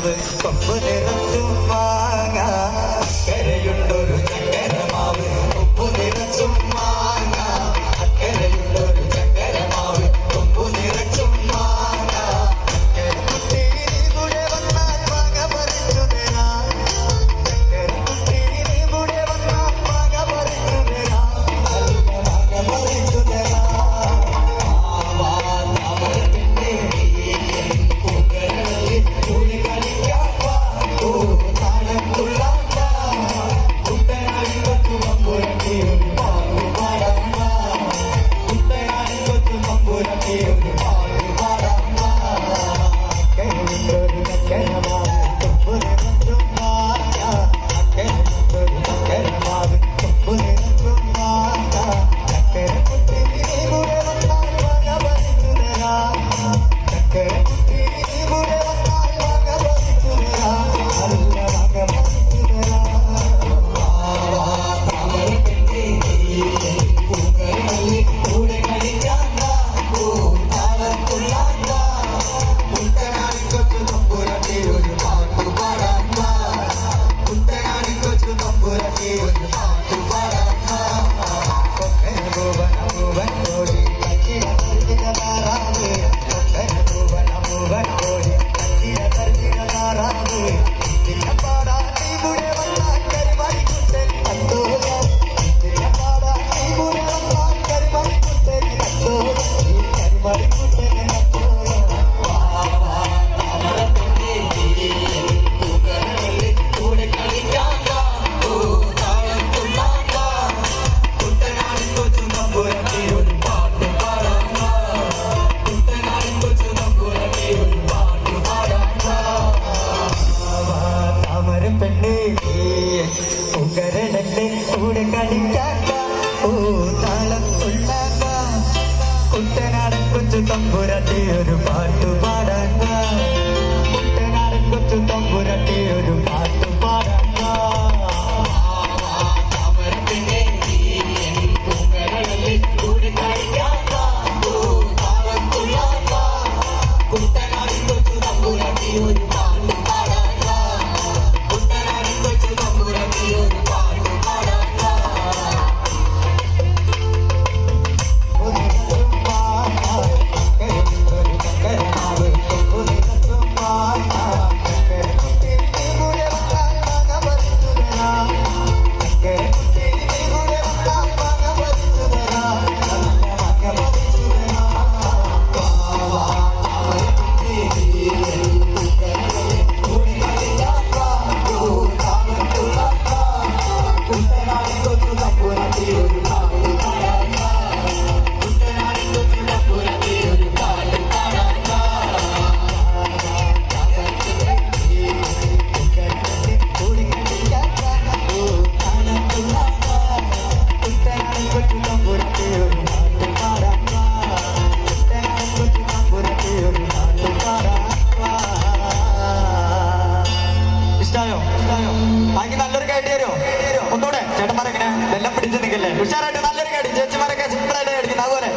cabeza afuera. Oh. back, ഒരു പാട്ടുപാ അതിന് നല്ലൊരു കൈഡി തരുമോ? ഒന്നുകൂടെ ചേട്ടന്മാരെ ഇങ്ങനെ എല്ലാം പിടിച്ച് നിൽക്കല്ലേ? ഉഷാറായിട്ട് നല്ലൊരു കൈഡി ചേച്ചിമാരൊക്കെ സിമ്പിളായിട്ട് കടിക്കുന്ന അതുപോലെ.